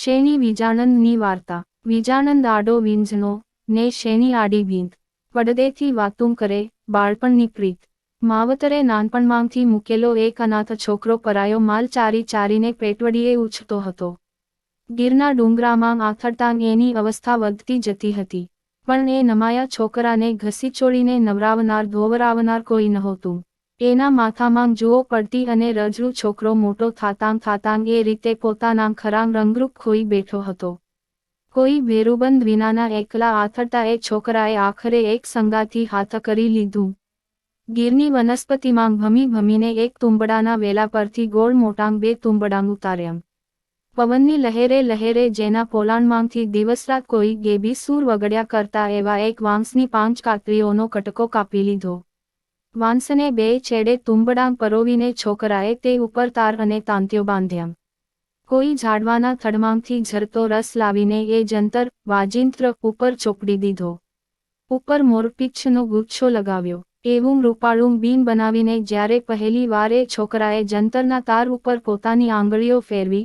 શેણી વિજાનંદની વાર્તા વિજાનંદ આડો વીંઝનો ને શેની આડી ભીંત પડદેથી વાતું કરે બાળપણની પ્રીત માવતરે નાનપણમાંથી મૂકેલો એક અનાથ છોકરો પરાયો માલ ચારી ચારીને પેટવડીએ ઉછતો હતો ગીરના ડુંગરામાં આથડતાં એની અવસ્થા વધતી જતી હતી પણ એ નમાયા છોકરાને ઘસી છોડીને નવરાવનાર ધોવરાવનાર કોઈ નહોતું એના માથામાં જુઓ પડતી અને રજરૂ છોકરો મોટો થાતાંગ થાતાંગ એ રીતે પોતાના ખરાંગ રંગરૂપ ખોઈ બેઠો હતો. કોઈ ભેરુબંધ વિનાના એકલા આથડતા એ છોકરાએ આખરે એક સંગાથી હાથ કરી લીધું. ગીરની વનસ્પતિમાં ભમી ભમીને એક તુંબડાના વેલા પરથી ગોળ મોટાંગ બે તુંબડાંગ ઉતાર્યા. પવનની લહેરે લહેરે જેના પોલાણમાંથી દિવસરાત કોઈ ગેબી સૂર વગડ્યા કરતા એવા એક વાંસની પાંચ કાતરીઓનો કટકો કાપી લીધો. વાંસને બે છેડે તુંબડાં પરોવીને છોકરાએ તે ઉપર તાર અને તાંત્યો બાંધ્યા. કોઈ ઝાડવાના થડમાંથી ઝરતો રસ લાવીને એ જંતર વાજિંત્ર ઉપર ચોપડી દીધો. ઉપર મોરપીચ્છનો ગુચ્છો લગાવ્યો. એવું રૂપાળું બીન બનાવીને જ્યારે પહેલી વારે છોકરાએ જંતરના તાર ઉપર પોતાની આંગળીઓ ફેરવી,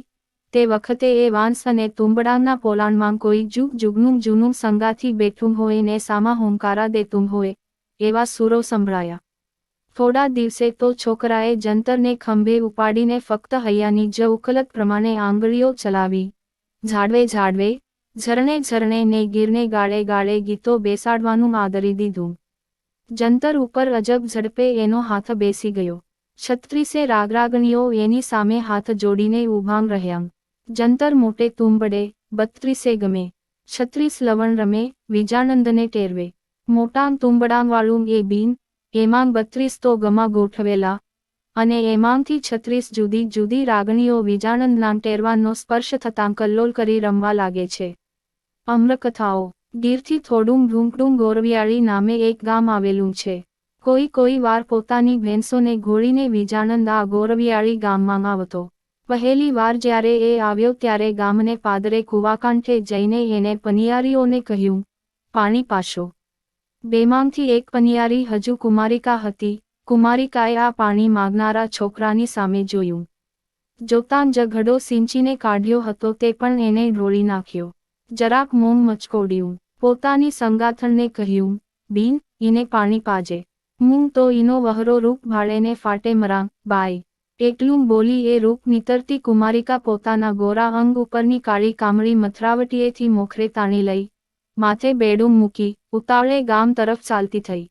તે વખતે એ વાંસ અને તુંબડાના પોલાણમાં કોઈ જુગ જુગનું જૂનું સંગાથી બેઠું હોય ને સામા હોંકારા દેતું હોય, એવા સૂરો સંભળાયા. થોડા દિવસે તો છોકરાએ જંતરને ખંભે ઉપાડીને ફક્ત હૈયાની જ ઉકલત પ્રમાણે આંગળીઓ ચલાવી. ઝાડવે ઝાડવે, ઝરણે ઝરણે ને ગીરને ગાળે ગાળે ગીતો બેસાડવાનું આદરી દીધું. જંતર ઉપર અજબ ઝડપે એનો હાથ બેસી ગયો. છત્રીસે રાગરાગણીઓ એની સામે હાથ જોડીને ઊભાં રહ્યા. જંતર મોટે તુંબડે, બત્રીસે ગમે. છત્રીસ લવણ રમે વિજાનંદને ટેરવે. મોટાં તુંબડાંવાળું એ બીન એમાં બત્રીસ તો ગમા ગોઠવેલા. અને એમાંથી છત્રીસ જુદી જુદી રાગણીઓ વિજાનંદના ટેરવાનો સ્પર્શ થતાં કલ્લોલ કરી રમવા લાગે છે. અમ્રકથાઓ. ગીરથી થોડું ઢૂંકડું ગોરવિયાળી નામે એક ગામ આવેલું છે. કોઈ કોઈ વાર પોતાની ભેંસોને ઘોડીને વિજાનંદ આ ગોરવિયાળી ગામમાં આવતો. પહેલી વાર જ્યારે એ આવ્યો ત્યારે ગામને પાદરે કુવાકાંઠે જઈને એને પનિયારીઓને કહ્યું, પાણી પાશો. બેમાંથી એક પનિયારી હજુ કુમારિકા હતી. કુમારિકાએ આ પાણી માગનારા છોકરાની સામે જોયું. જોતાં જ ઘડો સિંચીને કાઢ્યો હતો તે પણ એને ઢોળી નાખ્યો. જરાક મોં મચકોડ્યું. પોતાની સંગાથણને કહ્યું, બીન, ઈને પાણી પાજે. હું તો ઈનો વહરો રૂપ ભાળેને ફાટે મરાં બાય એટલું બોલી એ રૂપ નીતરતી કુમારિકા પોતાના ગોરા અંગ ઉપરની કાળી કામળી મથરાવટીએથી મોખરે તાણી લઈ માથે બેડું મૂકી ઉતાવળે ગામ તરફ ચાલતી થઈ.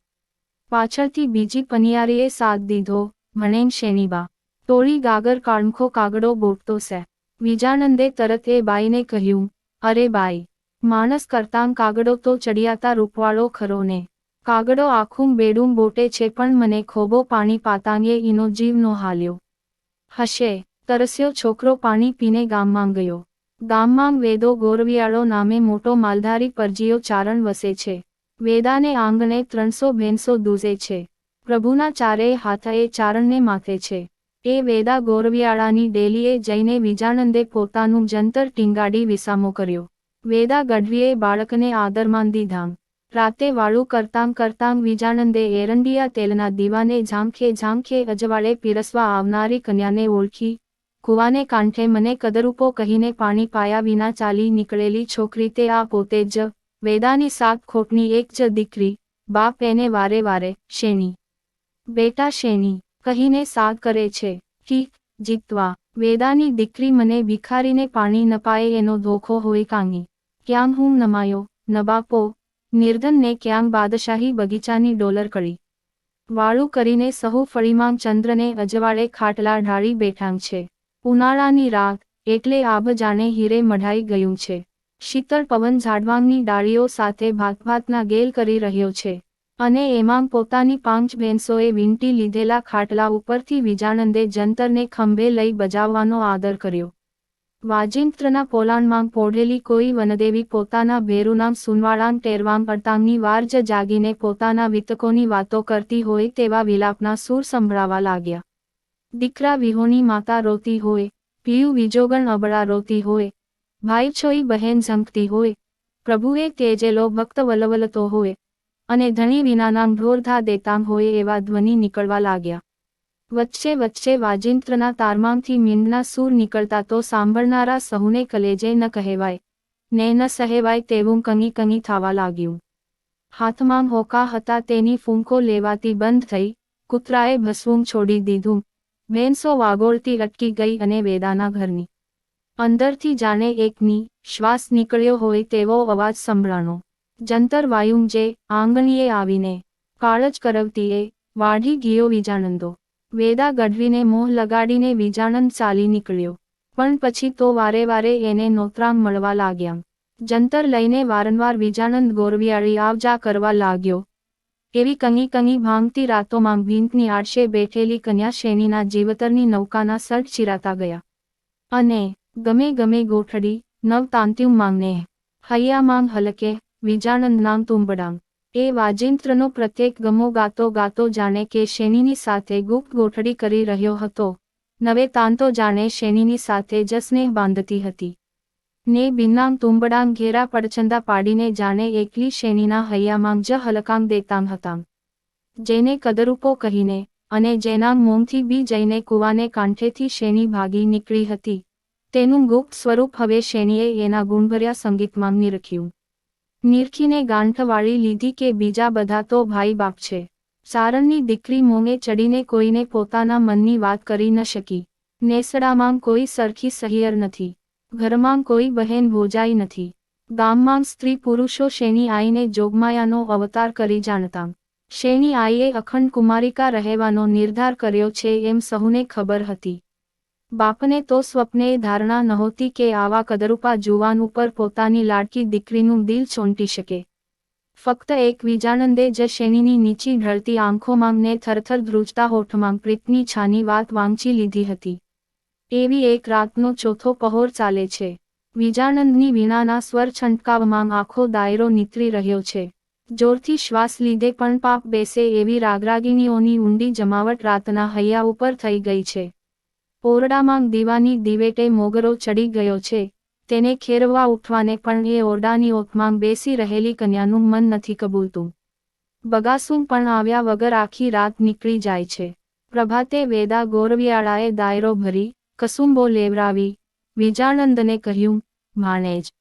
પાછળથી બીજી પનિયારીએ સાથ દીધો ભણેન શેનીબા ટોળી ગાગર કાળમખો કાગડો બોટતો છે વિજાનંદે તરત એ બાઈને કહ્યું, અરે બાઈ, માણસ કરતાં કાગડો તો ચડિયાતા રૂપવાળો ખરો ને. કાગડો આખું બેડું બોટે છે પણ મને ખોબો પાણી પાતાંગે ઈનો જીવ નો હાલ્યો. હશે, તરસ્યો છોકરો પાણી પીને ગામમાં ગયો. ગામમાં વેદો ગોરવિયાળો નામે મોટો માલધારી પરજીયો ચારણ વસે છે. વેદાને આંગણે ત્રણસો ભેંસો દૂઝે છે. પ્રભુના ચારેય હાથ ચારણને માથે છે. એ વેદા ગોરવિયાળાની ડેલીએ જઈને વિજાનંદે પોતાનું જંતર ટીંગાડી વિસામો કર્યો. વેદા ગઢવીએ બાળકને આદરમાન દીધામ રાતે વાળું કરતાં કરતાં વિજાનંદે એરંડિયા તેલના દીવાને ઝાંખે ઝાંખે અજવાળે પીરસવા આવનારી કન્યાને ઓળખી કુવાને કાંઠે મને કદરૂપો કહીને પાણી પાયા વિના ચાલી નીકળેલી છોકરી તે આ પોતે જ વેદાની સાત ખોટની એક જ દીકરી, બાપ એને વારે વારે, શેની? બેટા શેની? કહીને સાગ કરે છે. ઠીક જીતવા. વેદાની દીકરી મને ભિખારીને પાણી નપાય એનો ધોખો હોય કાંગી ક્યાં હું નમાયો? નબાપો. નિર્ધનને ક્યાંગ બાદશાહી બગીચાની ડોલર કળી? વાળું કરીને સહુ ફળીમાં ચંદ્રને અજવાળે ખાટલા ઢાળી બેઠાંગ છે. ઉનાળાની રાત, એટલે આભ જાણે હીરે મઢાઈ ગયું છે. શીતળ પવન ઝાડવાંગની ડાળીઓ સાથે ભાતભાતના ગેલ કરી રહ્યો છે. અને એમાં પોતાની પાંચ બેન્સોએ વીંટી લીધેલા ખાટલા ઉપરથી વિજાનંદે જંતરને ખંભે લઈ બજાવવાનો આદર કર્યો. વાજિંત્રના પોલાણમાં પોઢેલી કોઈ વનદેવી પોતાના ભેરુનામ સુનવાળાંગ ટેરવામ અડતાંગની વાર જ જાગીને પોતાના વિતકોની વાતો કરતી હોય તેવા વિલાપના સૂર સંભળાવા લાગ્યા. દીકરા વિહોની માતા રોતી હોય પિયું વિજોગણ અબળા રોતી હોય, ભાઈ છોઈ બહેન ઝંકતી હોય, પ્રભુએ તેજેલો ભક્ત વલવલતો હોય, અને ધણી વિનાના ઢોરધા દેતાંગ હોય એવા ધ્વનિ નીકળવા લાગ્યા. વચ્ચે વચ્ચે વાજિંત્રના તારમાંથી મીંડના સૂર નીકળતા તો સાંભળનારા સહુને કલેજે ન કહેવાય, ને ન સહેવાય તેવું કંગી કંગી થવા લાગ્યું. હાથમાં હોકા હતા તેની ફૂંકો લેવાતી બંધ થઈ, કૂતરાએ ભસવું છોડી દીધું ભેંસો વાગોળતી અટકી ગઈ અને વેદાના ઘરની અંદરથી જાણે એકની શ્વાસ નીકળ્યો હોય તેવો અવાજ સંભળાણો. જંતર વાયુમ જે આંગણીએ આવીને કાળજ કરવતીએ વાઢી ગયો વિજાનંદો વેદા ગઢવીને મોહ લગાડીને વિજાનંદ ચાલી નીકળ્યો. પણ પછી તો વારે વારે એને નોતરામ મળવા લાગ્યા જંતર લઈને વારંવાર વિજાનંદ ગોરવિયાળી આવજા કરવા લાગ્યો. એવી કંગી કંગી ભાંગતી રાતોમાં ભીંતની આડશે બેઠેલી કન્યા શેનીના જીવતરની નૌકાના સર્ટ ચિરાતા ગયા. અને ગમે ગમે ગોઠડી નવ તાંત્યું માંગને હૈયા માંગ હલકે વિજાનંદ નામ તુંબડાંગ. એ વાજિંત્રનો પ્રત્યેક ગમો ગાતો ગાતો જાણે કે શેનીની સાથે ગુપ્ત ગોઠડી કરી રહ્યો હતો. નવે તાંતો જાણે શેનીની સાથે જસને બાંધતી હતી. ને બિન્નાંગ તુંબડાંગ ઘેરા પડછંદા પાડીને જાણે એકલી શેનીના હૈયામાં જ હલકાંગ દેતાંગ હતાંગ જેને કદરૂપો કહીને અને જેના મોમથી બી જઈને કૂવાને કાંઠેથી શેની ભાગી નીકળી હતી, તેનું ગુપ્ત સ્વરૂપ હવે શેનીએ એના ગુણભર્યા સંગીતમાં નિરખ્યું. નિરખીને ગાંઠ વાળી લીધી કે બીજા બધા તો ભાઈ બાપ છે. સારણની દીકરી મોંગે ચડીને કોઈને પોતાના મનની વાત કરી ન શકી. નેસડામાં કોઈ સરખી સહિયર નથી. ઘરમાં કોઈ બહેન ભોજાઈ નથી. ગામમાં સ્ત્રી પુરુષો શેની આઈને જોગમાયાનો અવતાર કરી જાણતા. શેની આઈએ અખંડ કુમારિકા રહેવાનો નિર્ધાર કર્યો છે એમ સહુને ખબર હતી. બાપને તો સ્વપ્ને ધારણા નહોતી કે આવા કદરૂપા જુવાન ઉપર પોતાની લાડકી દીકરીનું દિલ ચોંટી શકે. ફક્ત એક વિજાનંદે જ શેનીની નીચી ઢળતી આંખોમાં ને થરથર ધ્રુજતા હોઠમાં પ્રીતની છાની વાત વાંચી લીધી હતી. એવી એક રાતનો ચોથો પહોર ચાલે છે. વિજાનંદની વીણાના સ્વર છંટકાવમાં આખો દાયરો નીતરી રહ્યો છે. જોરથી શ્વાસ લીધે પણ પાપ બેસે એવી રાગરાગીનીઓની ઊંડી જમાવટ રાતના હૈયા ઉપર થઈ ગઈ છે. ઓરડામાં દીવાની દિવેટે મોગરો ચડી ગયો છે. તેને ખેરવા ઉઠવાને પણ એ ઓરડાની ઓથમાં બેસી રહેલી કન્યાનું મન નથી કબૂલતું. બગાસું પણ આવ્યા વગર આખી રાત નીકળી જાય છે. પ્રભાતે વેદા ગોરવિયાળાએ દાયરો ભરી કસુંબો લેવરાવી વિજાનંદને કહ્યું ભાણેજ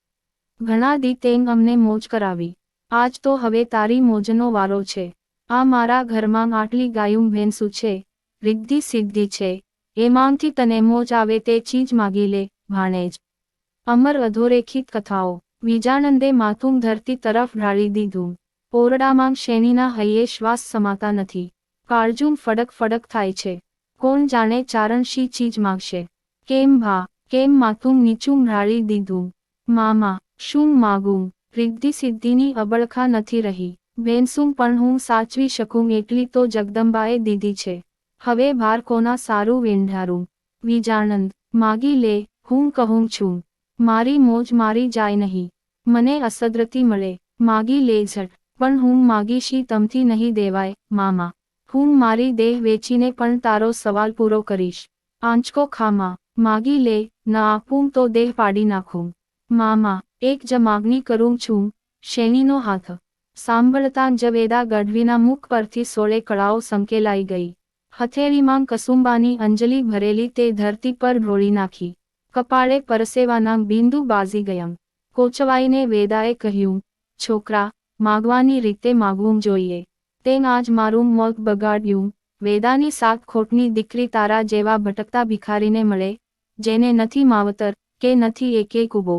ઘણા દી તેમ અમને મોજ કરાવી. આજ તો હવે તારી મોજનો વારો છે. આ મારા ઘરમાં આટલી ગાયું ભેંસુ છે. રિદ્ધિ સિદ્ધિ છે. એમાંથી તને મોજ આવે તે ચીજ માગી લે ભાણેજ અમર અધોરેખિત કથાઓ. વિજાનંદે માથું ધરતી તરફ ઢાળી દીધું. ઓરડામાં શેનીના હૈયે શ્વાસ સમાતા નથી. કાળજું ફડક ફડક થાય છે. કોણ જાણે ચારણ શી ચીજ માગશે? કેમ ભા? કેમ માથું નીચું રાળી દીધું? મામા, શું માગું? રિદ્ધિ સિદ્ધિની અબળખા નથી રહી. બેનસું પણ હું સાચવી શકું એટલી તો જગદંબાએ દીધી છે. હવે ભાર કોના સારું વેંઢારું? વિજાનંદ માગી લે, હું કહું છું. મારી મોજ મારી જાય નહીં. મને અસદ્રતી મળે. માગી લે ઝટ. પણ હું માગીશી તમથી નહીં દેવાય, મામા. હું મારી દેહ વેચીને પણ તારો સવાલ પૂરો કરીશ. આંચકો ખામાં. માગી લે, ના આપું તો દેહ પાડી નાખું. મામા, એક જ માગણી કરું છું શેનીનો હાથ. સાંભળતા જ વેદા ગઢવીના મુખ પરથી સોળે કળાઓ સંકેલાઈ ગઈ. હથેળીમાં કસુંબાની અંજલિ ભરેલી તે ધરતી પર ઢોળી નાખી. કપાળે પરસેવાના બિંદુ બાજી ગયમ. કોચવાઈને વેદાએ કહ્યું, છોકરા, માગવાની રીતે માગવું જોઈએ. તેમ આજ મારું મોત બગાડ્યું. વેદાની સાત ખોટની દીકરી તારા જેવા ભટકતા ભિખારીને મળે, જેને નથી માવતર, કે નથી એકે કુબો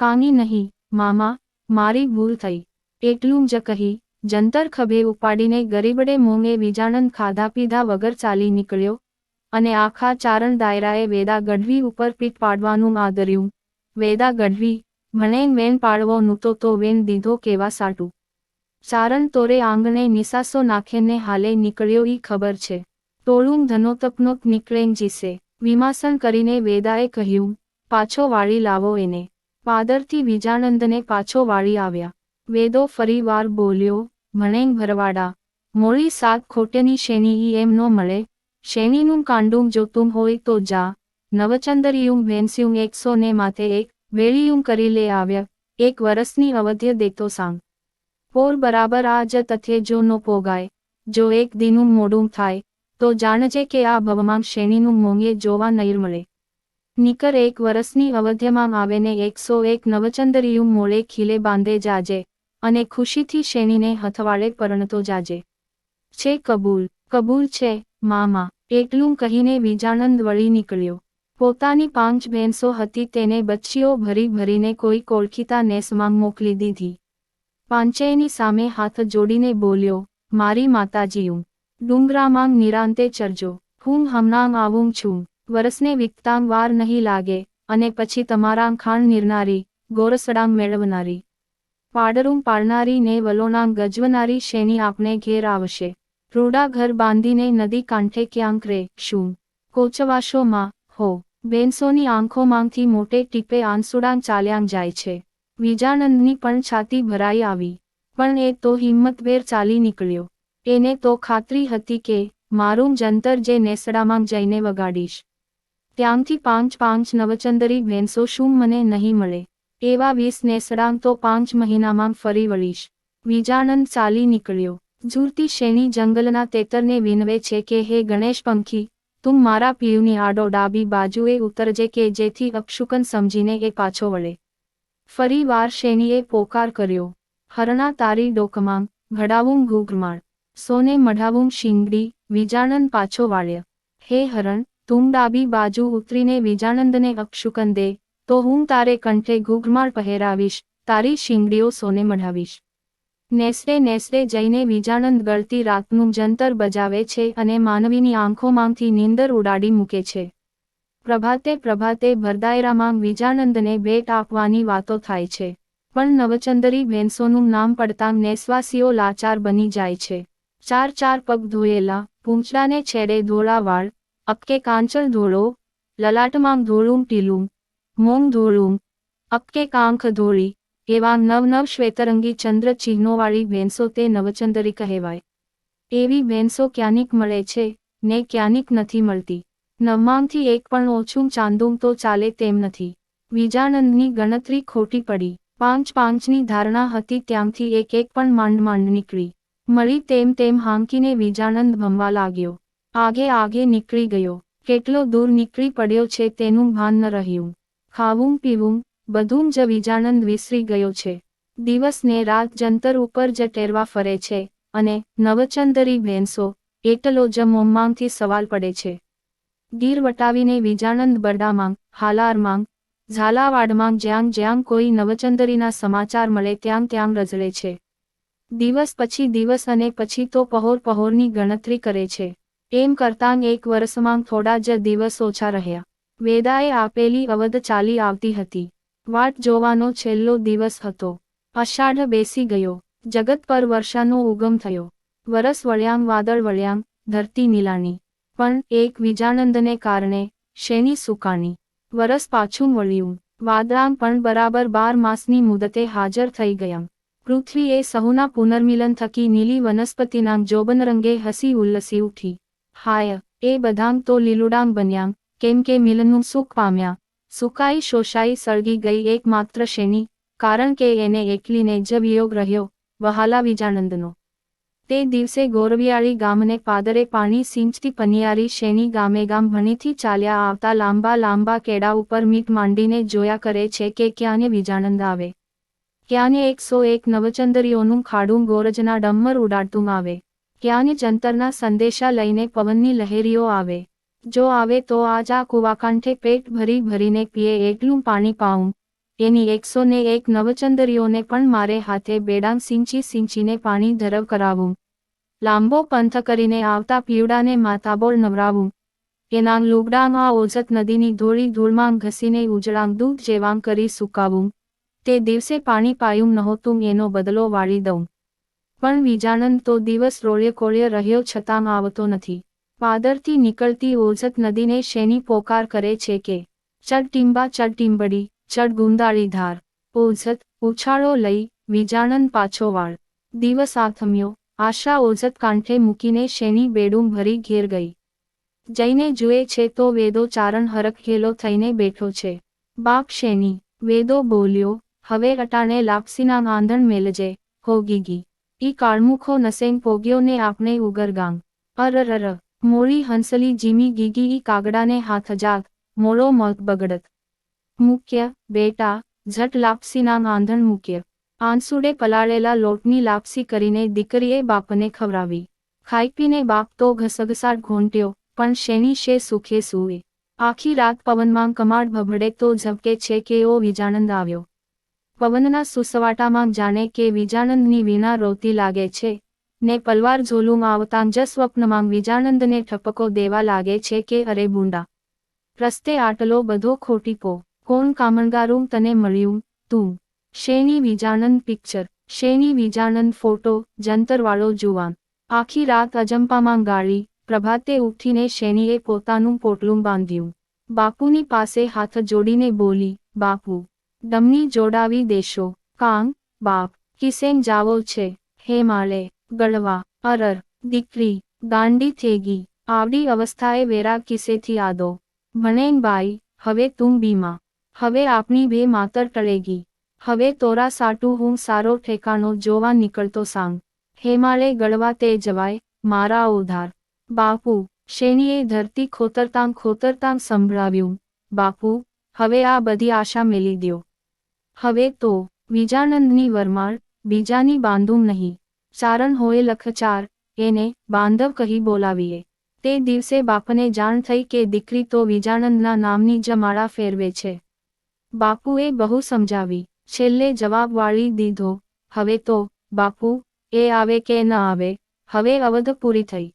કાની નહીં, મામા, મારી ભૂલ થઈ. એટલું જ કહી, જંતર ખભે ઉપાડીને ગરીબડે મોંગે વિજાનંદ ખાધા પીધા વગર ચાલી નીકળ્યો અને આખા ચારણ દાયરાએ વેદા ગઢવી ઉપર પીઠ પાડવાનું આદર્યું. વેદા ગઢવી ભણે વેન પાડવો નૂતો તો વેન દીધો કેવા સાટું. ચારણ તોરે આંગણે નિસાસો નાખેને હાલે નીકળ્યો ઈ ખબર છે. ટોળું ધનોતપનોત નીકળેન જીસે. વિમાસન કરીને વેદાએ કહ્યું, પાછો વાળી લાવો એને. પાદરથી વિજાનંદને પાછો વાળી આવ્યા. વેદો ફરી વાર બોલ્યો ભણેંગ ભરવાડા, મોળી સાત ખોટેની શેની ઈ એમ નો મળે? શેનીનું કાંડું જોતું હોય તો જા. નવચંદરિયું ભેંસ્યું એકસો ને માથે એક, વેળીયું કરી લે આવ્યા. એક વરસની અવધ્ય દેતો સાંગ. પોર બરાબર આ જ તથ્ય જો નો પોગાય, જો એક દીનું મોડું થાય, તો જાણજે કે આ ભવમાં શ્રેણીનું મોંઘે જોવા નહીં મળે. નિકર એક વરસની અવધ્યમાં આવેને એકસો એક નવચંદરિયું મોળે ખીલે બાંધે જાજે, અને ખુશીથી શેણીને હથવાળે પરણતો જાજે. છે કબૂલ કબૂલ છે, મામા, એટલું કહીને વિજાનંદ વળી નીકળ્યો. પોતાની પાંચ ભેંસો હતી તેને બચ્ચીઓ ભરી ભરીને કોઈ કોળખીતા નેસમાં મોકલી દીધી. પાંચેયની સામે હાથ જોડીને બોલ્યો, મારી માતાજીયું, ડુંગરામાંગ નિરાંતે ચરજો. હું હમણાં આવું છું. વરસને વિકતાંગ વાર નહીં લાગે, અને પછી તમારા ખાણ નિરનારી, ગોરસડાંગ મેળવનારી. પાડરું પાડનારી ને વલોનાંગ ગજવનારી શેની આપને ઘેર આવશે? રૂડા ઘર બાંધીને નદી કાંઠે ક્યાંક રે? શું? કોચવાશો માં? હો. બેનસોની આંખોમાંથી મોટે ટીપે આંસુડાંગ ચાલ્યાંગ જાય છે. વિજાનંદની પણ છાતી ભરાઈ આવી. પણ એ તો હિંમતભેર ચાલી નીકળ્યો. એને તો ખાતરી હતી કે મારું જંતર જે નેસડામાં જઈને વગાડીશ. ત્યાંથી પાંચ પાંચ નવચંદરી ભેંસો શું મને નહીં મળે. એવા વીસ નેસડા તો પાંચ મહિનામાં ફરી વળીશ. વિજાનંદ ચાલી નીકળ્યો. ઝૂરતી શેણી જંગલના તેતરને વિનવે છે કે, હે ગણેશ પંખી, તું મારા પીવની આડો ડાબી બાજુએ ઉતરજે કે જેથી અક્ષુકન સમજીને એ પાછો વળે. ફરી વાર શેણીએ પોકાર કર્યો. હરણા તારી ડોકમાં, ઘડાવું ઘૂઘમાળ. સોને મઢાવું શીંગડી વિજાનંદ પાછો વાળ્ય. હે હરણ, તું ડાબી બાજુ ઉતરીને વિજાનંદને અક્ષુકન દે, તો હું તારે કંઠે ઘૂઘમાળ પહેરાવીશ, તારી શીંગડીઓ સોને મઢાવીશ. નેસડે નેસડે જઈને વિજાનંદ ગળતી રાતનું જંતર બજાવે છે અને માનવીની આંખોમાંથી નીંદર ઉડાડી મૂકે છે. પ્રભાતે પ્રભાતે ભરદાયરામાં વિજાનંદને ભેટ આપવાની વાતો થાય છે. પણ નવચંદરી ભેંસોનું નામ પડતાં નેસવાસીઓ લાચાર બની જાય છે. ચાર ચાર પગ ધોયેલા પૂંછડાને છેડે ધોળાવાળ, અપકે કાંચળ ધોળો, લલાટમાં ધોળું ટીલું મોંગ ધોળું, અપકે કાંખ ધોળી, એવા નવ નવ શ્વેતરંગી ચંદ્ર ચિહ્નોવાળી ભેંસો તે નવચંદરી કહેવાય. એવી ભેંસો ક્યાંક મળે છે, ને ક્યાંક નથી મળતી. નવમાંથી એક પણ ઓછું ચાંદું તો ચાલે તેમ નથી. વિજાનંદની ગણતરી ખોટી પડી. પાંચ પાંચની ધારણા હતી ત્યાંથી એક એક પણ માંડ માંડ નીકળી. મળી તેમ તેમ હાંકીને વિજાનંદ ભમવા લાગ્યો. આગે આગે નીકળી ગયો. કેટલો દૂર નીકળી પડ્યો છે તેનું ભાન ન રહ્યું. ખાવું પીવું, બધું જ વિજાનંદ વિસરી ગયો છે. દિવસને રાત જંતર ઉપર જ ટેરવા ફરે છે અને નવચંદરી ભેંસો એટલો જ મોંમાંથી સવાલ પડે છે. ગીર વટાવીને વિજાનંદ બરડામાં હાલારમાંગ ઝાલાવાડમાં જ્યાં જ્યાં કોઈ નવચંદરીના સમાચાર મળે ત્યાં ત્યાં રઝળે છે. દિવસ પછી દિવસ અને પછી તો પહોર પહોરની ગણતરી કરે છે. એમ કરતાં એક વર્ષમાં થોડા જ દિવસ ઓછા રહ્યા. વેદાએ આપેલી અવધ ચાલી આવતી હતી. વાટ જોવાનો છેલ્લો દિવસ હતો. અષાઢ બેસી ગયો. જગત પર વર્ષાનો ઉગમ થયો. વરસ વળ્યાંગ વાદળ વળ્યાંગ ધરતી નીલાણી. પણ એક વિજાનંદને કારણે શેની સુકાની? વરસ પાછું વળ્યું. વાદરામ પણ બરાબર બાર માસની મુદતે હાજર થઈ ગયા. પૃથ્વીએ સહુના પુનર્મિલન થકી નીલી વનસ્પતિના જોબનરંગે હસી ઉલ્લસી ઉઠી. હાય, એ બધાંગ તો લીલુડાંગ બન્યા. કેમ કે મિલનનું સુખ પામ્યા. સુકાઈ શોષાઈ સળગી ગઈ એકમાત્ર શેની? કારણ કે એને એકલીને જ વિયોગ રહ્યો, વહાલા વિજાનંદનો. તે દિવસે ગોરવિયાળી ગામને પાદરે પાણી સિંચતી પનિયારી શેની ગામે ગામ ભણીથી ચાલ્યા આવતા લાંબા લાંબા કેડા ઉપર મીટ માંડીને જોયા કરે છે કે ક્યાંને બીજાનંદ આવે. ક્યાંને એકસો એક નવચંદરીઓનું ખાડું ગોરજના ડમ્મર ઉડાડતું આવે. ક્યાંને જંતરના સંદેશા લઈને પવનની લહેરીઓ આવે. જો આવે તો આજ આ કુવાકાંઠે પેટ ભરી ભરીને પીએ એટલું પાણી પાઉં. એની એકસો ને એક નવચંદરીઓને પણ મારે હાથે બેડામ સિંચી સિંચીને પાણી ધરવ કરાવું. લાંબો પંથ કરીને આવતા પીવડાને માતાબોળ નવરાવું. એના લુગડાં આ ઓજત નદીની ધોળી ધૂળમાં ઘસીને ઉજળાંગ દૂધ જેવાં કરી સુકાવું. તે દિવસે પાણી પાયું નહોતું, એનો બદલો વાળી દઉં. પણ વિજાનંદ તો દિવસ રોળ્ય કોળ્ય રહ્યો છતાં આવતો નથી. પાદરથી નીકળતી ઓઝત નદીને શેની પોકાર કરે છે કે? ચડ ટીંબા, ચડ ટીંબડી, ચડ ગુંદાળી ધાર. ઓજત, ઉછાળો લઈ વિજાનંદ પાછો વાળ. દિવસ આથમ્યો. આશા ઓઝત કાંઠે મૂકીને શેની બેડું ભરી ઘેર ગઈ. જઈને જુએ છે તો વેદો ચારણ હરખેલો થઈને બેઠો છે. બાપ શેની? વેદો બોલ્યો, હવે અટાણે લાપસીના આંધણ મેલજે હોગીગી ઈ કાળમુખો નસેંગ પોગ્યો ને આપણે ઉગરગાંગ અરરર મોરી હંસલી જીમી ગીગી ઈ કાગડાને હાથ જાત, મોળો મત બગડત. મુખ્ય બેટા, ઝટ લાપસીના આંધણ મુક્ય. આંસુડે પલાળેલા લોટની લાપસી કરીને દીકરીએ બાપને ખવડાવી. ખાઈ પીને બાપ તો ઘસઘસાટ ઘોંટ્યો, પણ શેની શે સુખે સૂવે. આખી રાત પવનમાં કમાડ ભભડે તો ઝબકે છે કે ઓ વિજાનંદ આવ્યો. પવનના સુસવાટામાં જાણે કે વિજાનંદની વીણા રોતી લાગે છે. ને પલવાર ઝોલું આવતાં જ સ્વપ્નમાં વિજાનંદને ઠપકો દેવા લાગે છે કે અરે બુંડા. રસ્તે આટલો બધો ખોટીકો કોણ કામણગારું તને મળ્યું, તું? શેની વિજાનંદ પિક્ચર શેની વિજાનંદ ફોટો જંતરવાળો જુવાન. આખી રાત અજંપામાં ગાળી, પ્રભાતે ઉઠીને શેનીએ પોતાનું પોટલું બાંધ્યું. બાપુની પાસે હાથ જોડીને બોલી, બાપુ દમની જોડાવી દેશો. કાંગ બાપ, કિસેન જાવો છે. હે માળે ગળવા, અરર, દીકરી, ગાંડી થેગી. આવડી અવસ્થાએ વેરા કિસેથી આદો. ભણેન બાઈ, હવે તું બીમા. હવે આપણી બે માતર ટળેગી. હવે તોરા સાટું હું સારો ઠેકાણો જોવા નીકળતો સાંગ. હેમાળે ગળવા તે જવાય, મારા ઉધાર. બાપુ શેનીએ ધરતી ખોતરતામ ખોતરતામ સંભળાવ્યું. બાપુ, હવે આ બધી આશા મેલી દ્યો. હવે તો વિજાનંદની વરમાળ, બીજાની બાંધું નહીં. ચારણ હોય લખચાર, એને બાંધવ કહી બોલાવીએ. તે દિવસે બાપને જાણ થઈ કે દીકરી તો વિજાનંદના નામની જમાળા ફેરવે છે. બાપુએ બહુ સમજાવી. છેલ્લે જવાબ વાળી દીધો, હવે તો, બાપુ, એ આવે કે ન આવે, હવે અવધ પૂરી થઈ.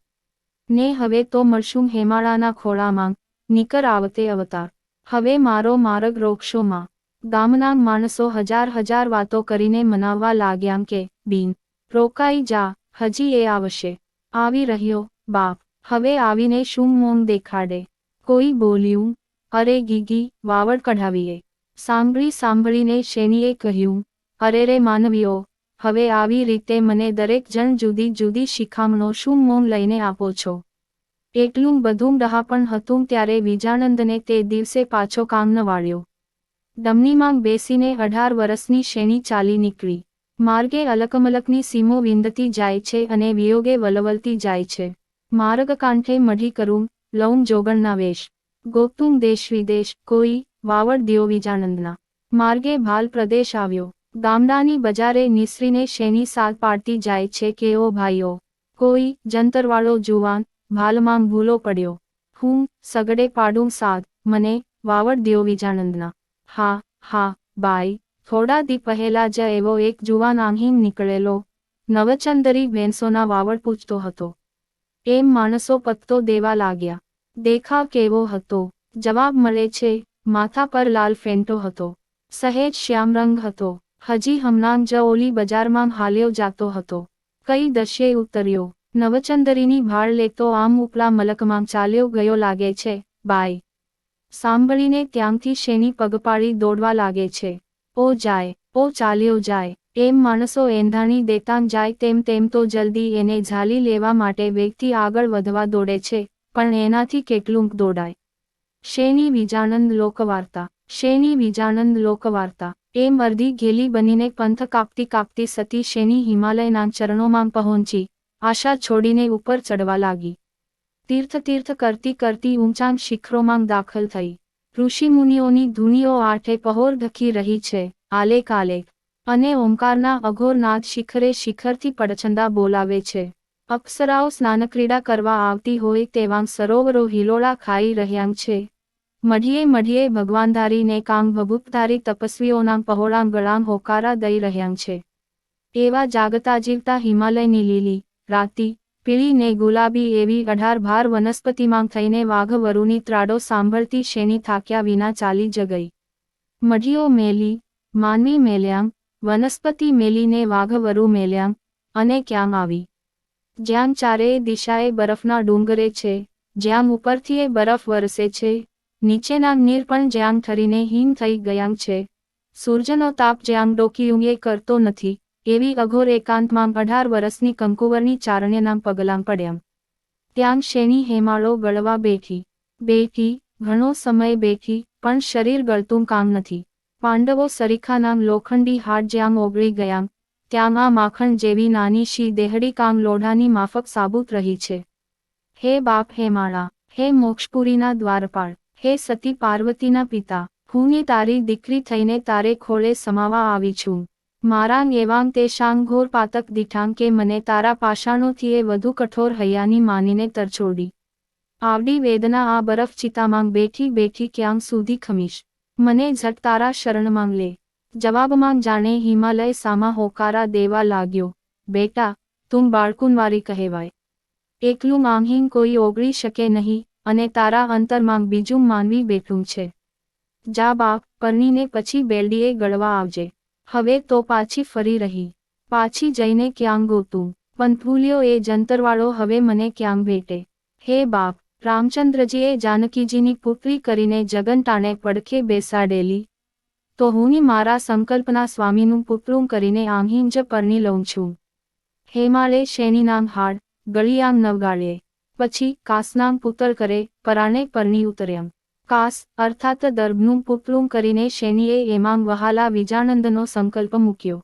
ને હવે તો મળશું હેમાળાના ખોળામાં, નીકર આવતે અવતાર. હવે મારો માર્ગ રોકશોમાં. ગામના માણસો હજાર હજાર વાતો કરીને મનાવવા લાગ્યા કે, બીન, રોકાઈ જા, હજી એ આવશે. આવી રહ્યો, બાપ, હવે આવીને શું મોંગ દેખાડે? કોઈ બોલ્યું, અરે ગીગી, વાવડ કઢાવીએ. સાંભળી સાંભળીને શેનીએ કહ્યું, અરે રે માનવીઓ, હવે આવી રીતે મને દરેક જણ જુદી જુદી શિખામણો શું મૌન લઈને આપો છો? એટલું બધું ડહાપણ હતું ત્યારે વિજાનંદને તે દિવસે પાછો કામ ન વાળ્યો દમનીમાં બેસીને અઢાર વર્ષની શેની ચાલી નીકળી. માર્ગે અલકમલકની સીમો વિંદતી જાય છે અને વિયોગે વલવલતી જાય છે. માર્ગ કાંઠે મઢી કરું, લઉં જોગણના વેશ. ગોપતું દેશ વિદેશ, કોઈ વાવડ દિયો વિજાનંદના. માર્ગે ભાલ પ્રદેશ આવ્યો. ગામડાની બજારે નિસરીને શેની સાથ પાડતી જાય છે કે ઓ ભાઈઓ? કોઈ જંતરવાળો જુવાન ભાલમાં ભૂલો પડ્યો. હું સગડે પાડું સાથ મને વાવડ દિયો વિજાનંદના. હા હા, બાઈ, થોડા દી પહેલા જ એવો એક જુવાન આંહીમ નીકળેલો. નવચંદરી ભેંસોના વાવડ પૂછતો હતો. એમ માણસો પત્તો દેવા લાગ્યા. દેખાવ કેવો હતો? જવાબ મળે છે માથા પર લાલ ફેંટો હતો. સહેજ શ્યામ રંગ હતો. હજી હમણાં જ ઓલી બજારમાં હાલ્યો જાતો હતો. કઈ દશ્યે ઉતર્યો? નવચંદરીની ભાળ લેતો આમ ઉપલા મલકમાં ચાલ્યો ગયો લાગે છે બાય સાંભળીને ત્યાંથી શેની પગપાળી દોડવા લાગે છે. ઓ જાય, ઓ ચાલ્યો જાય. એમ માણસો એંધાણી દેતા જાય તેમ તેમ તો જલ્દી એને ઝાલી લેવા માટે વેગથી આગળ વધવા દોડે છે, પણ એનાથી કેટલુંક દોડાય. શેની વિજાનંદ લોકવાર્તા? શેની વિજાનંદ લોકવાર્તા? એ મરદી ઘેલી બનીને પંથ કાપતી કાપતી સતી શેની હિમાલયના ચરણોમાં પહોંચી, આશા છોડીને ઉપર ચડવા લાગી. તીર્થ તીર્થ કરતી કરતી ઊંચાંગ શિખરોમાં દાખલ થઈ. ઋષિમુનિઓની ધૂનીઓ આઠે પહોર ધકી રહી છે, આલેખ આલેખ. અને ઓમકારના અઘોરનાથ શિખરે શિખરથી પડછંદા બોલાવે છે. અપ્સરાઓ સ્નાનક્રીડા કરવા આવતી હોય તેવાં સરોવરો હિલોળા ખાઈ રહ્યા છે મઢીએ મઢીએ ભગવાનધારીને કાંગ ભભૂપધારી તપસ્વીઓના પહોળાં ગળાં હોકારા દઈ રહ્યાં છે. એવા જાગતા જીવતા હિમાલયની લીલી, રાતી પીળી ને ગુલાબી એવી અઢાર ભાર વનસ્પતિમાં થઈને વાઘવરુની ત્રાડો સાંભળતી શેની થાક્યા વિના ચાલી જ ગઈ મઢીઓ મેલી, માનવી મેલ્યાંગ, વનસ્પતિ મેલીને વાઘવરુ મેલ્યાંગ, અને ક્યાં આવી. જ્યાં ચારેય દિશાએ બરફના ડુંગરે છે, જ્યાં ઉપરથી એ બરફ વરસે છે નીચેના નીર પણ જ્યાં ઠરીને હીન થઈ ગયાં છે. સૂરજનો તાપ જ્યાં ડોકીયુંગે કરતો નથી, એવી અઘોર એકાંતમાં અઢાર વર્ષની કંકુવરની ચારણ્યના પગલાં પડ્યા. ત્યાં શેની હેમાળો ગળવા બેઠી. બેઠી, ઘણો સમય બેઠી, પણ શરીર ગળતું કામ નથી. પાંડવો સરીખાના લોખંડી હાડ જ્યાં ઓગળી ગયા, ત્યાં આ માખણ જેવી નાની શી દેહડી કામ લોઢાની માફક સાબુત રહી છે. હે બાપ હે માળા, હે મોક્ષપુરીના દ્વારપાળ. હે સતી પાર્વતીના પિતા, હું ને તારી દીકરી થઈને તારે ખોળે સમાવા આવી છું. મારા નેવાંગ તે શાંગોર પાતક દીઠાંગ કે મને તારા પાષાણોથી એ વધુ કઠોર હૈયાની માનીને તરછોડી. આવડી વેદના આ બરફ ચિતામાં બેઠી બેઠી ક્યાંક સુધી ખમીશ. મને ઝટ તારા શરણમાં લે. જવાબમાં જાણે હિમાલય સામા હોકારા દેવા લાગ્યો. બેટા, તું બાળકુંવારી કહેવાય. એકલું માંગહીન કોઈ ઓગળી શકે નહીં અને તારા અંતરમાં બીજું માનવી બેઠું છે. જા બાપ, પરણીને પછી બેલડીએ ગળવા આવજે. હવે તો પાછી ફરી રહી. પાછી જઈને ક્યાં ગોતું પંથુલ્યો એ જંતરવાળો હવે મને ક્યાં ભેટે? હે બાપ, રામચંદ્રજીએ જાનકીજીની પુત્રી કરીને જગનટાણે પડખે બેસાડેલી. તો હુંની મારા સંકલ્પના સ્વામીનું પુત્રું કરીને આંહીન જ પરણી લઉં છું. હેમાળે શેનીનામ હાડ ગળિયાંગ નવગાળે. પછી કાસનામ પુત્ર કરે પરાણે પરણી ઉતર્યમ. કાસ, અર્થાત દર્ભનું પુતળું કરીને શેનીએ એમાં વહાલા વિજાનંદનો સંકલ્પ મૂક્યો.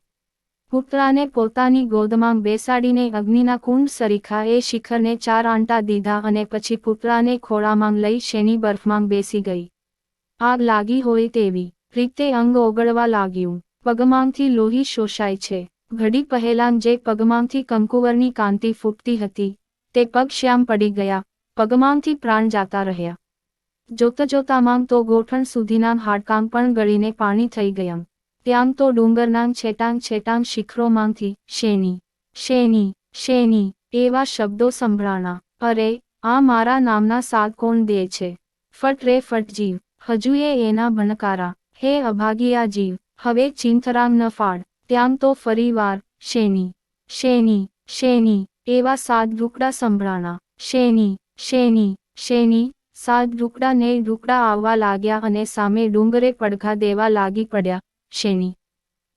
પુતળાને પોતાની ગોદમાં બેસાડીને અગ્નિના કુંડ સરીખા એ શિખરને ચાર આંટા દીધા અને પછી પુતળાને ખોળામાં લઈ શેની બર્ફમાં બેસી ગઈ. આગ લાગી હોય તેવી રીતે અંગ ઓગળવા લાગ્યું. પગમાંથી લોહી શોષાય છે. ઘડી પહેલાં જે પગમાંથી કંકુવરની કાંતિ ફૂટતી હતી તે પગ શ્યામ પડી ગયા, પગમાંથી પ્રાણ જાતા રહ્યા. જોતા જોતામાં તો ગોઠણ સુધીના હાડકાં પણ ગળીને પાણી થઈ ગયમ ત્યાં તો ડુંગરનાં છેટાંગ છેટાંગ શિખરોમાંથી, શેની શેની શેની, એવા શબ્દો સંભળાણા, અરે, આ મારા નામના સાદ કોણ દે છે? ફટ રે ફટ જીવ હજુએ એના ભણકારા, હે અભાગીયા જીવ, હવે ચિંથરાંગ ન ફાડ ત્યાં તો ફરીવાર શેની શેની શેની એવા સાત રૂકડા સંભળાણા. શેની શેની શેની? સાત રૂકડા ને રૂકડા આવવા લાગ્યા અને સામે ડુંગરે પડઘા દેવા લાગી પડ્યા. શેની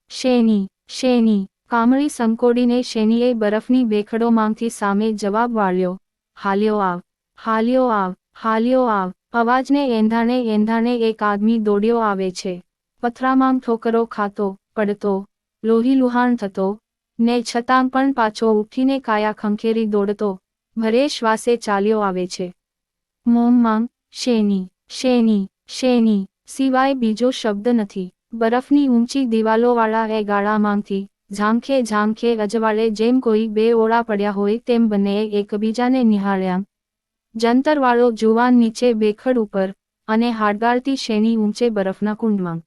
શેની શેની? કામળી સંકોડીને શેનીએ બરફની બેખડોમાંથી સામે જવાબ વાળ્યો. હાલ્યો આવ હાલ્યો આવ હાલ્યો આવ. અવાજને એંધાણે એંધાણે એક આદમી દોડ્યો આવે છે. પથરામાં ઠોકરો ખાતો, પડતો લોહી લુહાણ થતો ને છતાં પણ પાછો ઉઠીને કાયા ખંખેરી દોડતો, ભરે શ્વાસે ચાલ્યો આવે છે. મોમમાં શેની શેની શેની, સિવાય બીજો શબ્દ નથી. બરફની ઊંચી દિવાલોવાળા એ ગાળામાંથી ઝાંખે ઝાંખે અજવાળે જેમ કોઈ બે ઓળા પડ્યા હોય તેમ બંનેએ એકબીજાને નિહાળ્યા. જંતરવાળો જુવાન નીચે બેખડ ઉપર અને હાડગાળતી શેની ઊંચે બરફના કુંડમાં.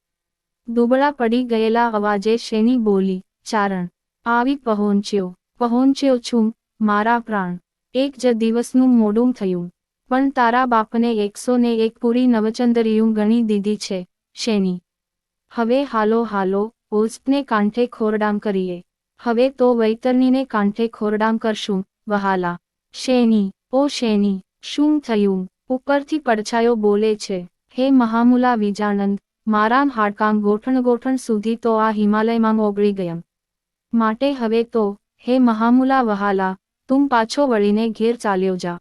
દુબળા પડી ગયેલા અવાજે શેની બોલી, ચારણ આવી પહોંચ્યો. પહોંચ્યો છું, મારા પ્રાણ. એક જ દિવસનું મોડું થયું. પણ તારા બાપને એકસો ને એક પૂરી નવચંદરિયું ગણી દીધી છે, શેની? હવે હાલો હાલો ઓસ્ટને કાંઠે ખોરડામ કરીએ. હવે તો વૈતરણીને કાંઠે ખોરડામ કરશું, વહાલા. શેની? ઓ શેની? શું થયું? ઉપરથી પડછાયો બોલે છે. હે મહામુલા વિજાનંદ, મારામ હાડકામ ગોઠણ ગોઠણ સુધી તો આ હિમાલયમાં ઓગળી ગયમ. માટે હવે તો, હે મહામુલા વહાલા, તું પાછો વળીને ઘેર ચાલ્યો જા.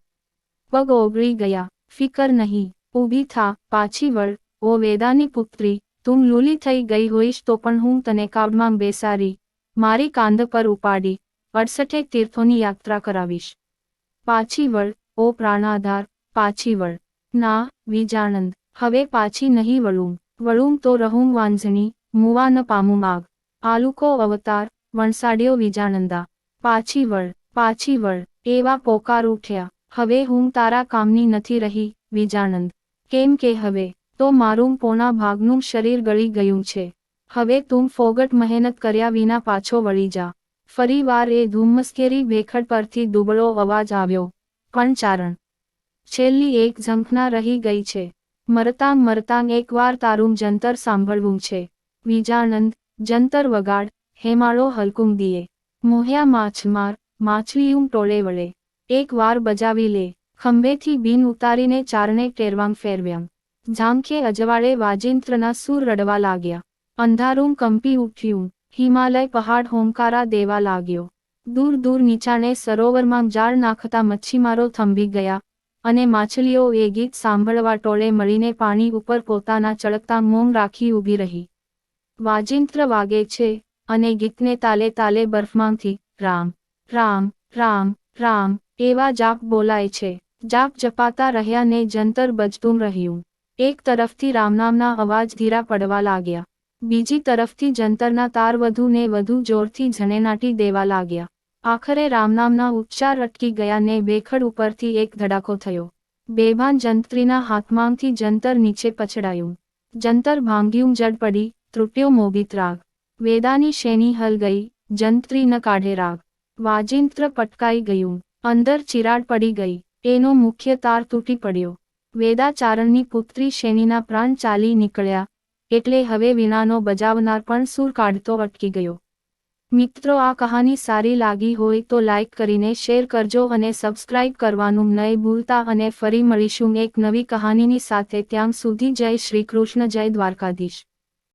પગ ઓગળી ગયા, ફિકર નહીં, ઊભી થા, પાછી વળ, ઓ વેદાની પુત્રી, તું લૂલી થઈ ગઈ હોઈશ તો પણ હું તને કાવડમાં બેસારી મારી કાંધ પર ઉપાડી, અડસઠે તીર્થોની યાત્રા કરાવીશ. પાછી વળ, ઓ પ્રાણાધાર, પાછી વળ. ના વિજાનંદ હવે પાછી નહીં વળું વળું તો રહું વાંઝણી, મુવા ન પામું માગ. આલુકો અવતાર વણસાડ્યો વિજાનંદા. પાછી વળ પાછી વળ, એવા પોકાર ઉઠ્યા. હવે હું તારા કામની નથી રહી, વિજાનંદ. કેમ કે હવે તો મારું પોણા ભાગનું શરીર ગળી ગયું છે. હવે તું ફોગટ મહેનત કર્યા વિના પાછો વળી જા. ફરી વાર એ ધુમ્મસકેરી ભેખડ પરથી દુબળો અવાજ આવ્યો. પણ ચારણ, છેલ્લી એક ઝંખના રહી ગઈ છે. મરતાંગ મરતાંગ એકવાર તારું જંતર સાંભળવું છે. વિજાનંદ, જંતર વગાડ હેમાળો હલકુમ દિયે મોહ્યા માછમાર માછલીયું ટોળે વળે. એક વાર બજાવી લે. ખંભેથી બીન ઉતારીને ચારણે ટેરવાંગ ફેરવ્યામ ઝાંખે અજવાળે વાજિંત્રના સૂર રડવા લાગ્યા. અંધારું કંપી ઉઠ્યું. હિમાલય પહાડ હોંકારા દેવા લાગ્યો. દૂર દૂર નીચાણે સરોવરમાં જાળ નાખતા મચ્છીમારો થંભી ગયા અને માછલીઓ એ ગીત સાંભળવા ટોળે મળીને પાણી ઉપર પોતાના ચળકતા મોંગ રાખી ઊભી રહી. વાજિંત્ર વાગે છે. અને ગીતને તાલે તાલે બર્ફમાંથી, રામ રામ રામ રામ, એવા જાપ બોલાય છે. જાપ જપાતા રહ્યા ને જંતર બજતું રહ્યું. એક તરફથી રામનામના અવાજ ધીરા પડવા લાગ્યા. બીજી તરફથી જંતરના તાર વધુ ને વધુ જોરથી ઝણેનાટી દેવા લાગ્યા. આખરે રામનામના ઉચ્ચાર અટકી ગયા ને બેખડ ઉપરથી એક ધડાકો થયો. બેભાન જંત્રીના હાથમાંથી જંતર નીચે પછડાયું. જંતર ભાંગ્યું જડ પડી ત્રુટ્યો મોગીત રાગ વેદાની શેની હલ ગઈ? જંત્રી ન કાઢે રાગ. વાજિંત્ર પટકાઈ ગયું. અંદર ચિરાડ પડી ગઈ. એનો મુખ્ય તાર તૂટી પડ્યો. વેદાચારણની પુત્રી શેનીના પ્રાણ ચાલી નીકળ્યા. એટલે હવે વીણાનો બજાવનાર પણ સૂર કાઢતો અટકી ગયો. મિત્રો, આ કહાની સારી લાગી હોય તો લાઇક કરીને શેર કરજો અને સબસ્ક્રાઇબ કરવાનું નહીં ભૂલતા અને ફરી મળીશું એક નવી કહાનીની સાથે. ત્યાં સુધી જય શ્રી કૃષ્ણ, જય દ્વારકાધીશ.